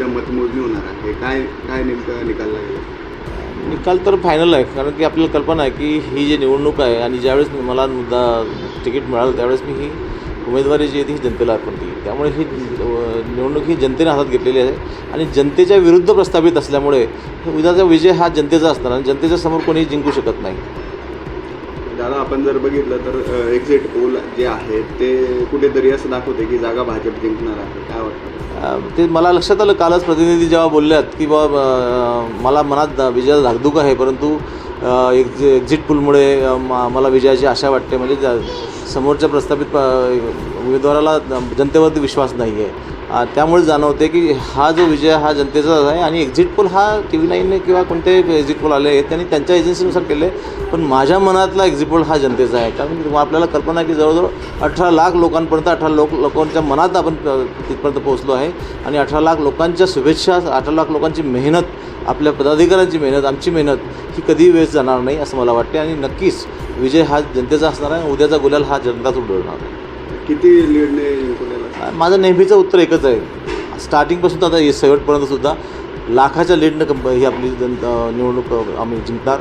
उद्या मतमोजणी होणार आहे. काय काय नेमकं निकाल लागेल? निकाल तर फायनल आहे कारण की आपल्याला कल्पना आहे की ही जी निवडणूक आहे आणि ज्यावेळेस मला मुद्दा तिकीट मिळालं त्यावेळेस मी ही उमेदवारी जी आहे ती ही जनतेला अर्पण केली. त्यामुळे ही निवडणूक ही जनतेने हातात घेतलेली आहे आणि जनतेच्या विरुद्ध प्रस्थापित असल्यामुळे उद्याचा विजय हा जनतेचा असणार आणि जनतेच्या समोर कोणीही जिंकू शकत नाही. दादा आपण जर बघितलं तर एक्झिट पोल जे आहेत ते कुठेतरी असं दाखवते की जागा भाजप जिंकणार आहे. काय वाटतं? ते मला लक्षात आलं कालच प्रतिनिधी जेव्हा बोलल्यात की बाबा मला मनात विजयाचा धाकधूक आहे परंतु एक्झि एक्झिट पुलमुळे मला विजयाची आशा वाटते. म्हणजे समोरच्या प्रस्थापित उमेदवाराला जनतेवरती विश्वास नाही आहे त्यामुळे जाणवते की हा जो विजय हा जनतेचाच आहे आणि एक्झिट पोल हा टी व्ही नाईनने किंवा कोणते एक्झिट पोल आले आहेत त्यांनी त्यांच्या एजन्सीनुसार केले पण माझ्या मनातला एक्झिट पोल हा जनतेचा आहे. कारण आपल्याला कल्पना आहे की जवळजवळ अठरा लाख लोकांपर्यंत अठरा लोक लोकांच्या मनात आपण तिथपर्यंत पोहोचलो आहे. आणि अठरा लाख लोकांच्या शुभेच्छा अठरा लाख लोकांची मेहनत आपल्या पदाधिकाऱ्यांची मेहनत आमची मेहनत ही कधीही वेस्ट जाणार नाही असं मला वाटते. आणि नक्कीच विजय हा जनतेचा असणार आहे उद्याचा गुलाल हा जनताच उडवणार आहे. किती लीडने माझं नेहमीचं उत्तर एकच आहे. स्टार्टिंगपासून तर आता हे शेवटपर्यंत सुद्धा लाखाच्या लीडनं कंप ही आपली जन निवडणूक आम्ही जिंकणार.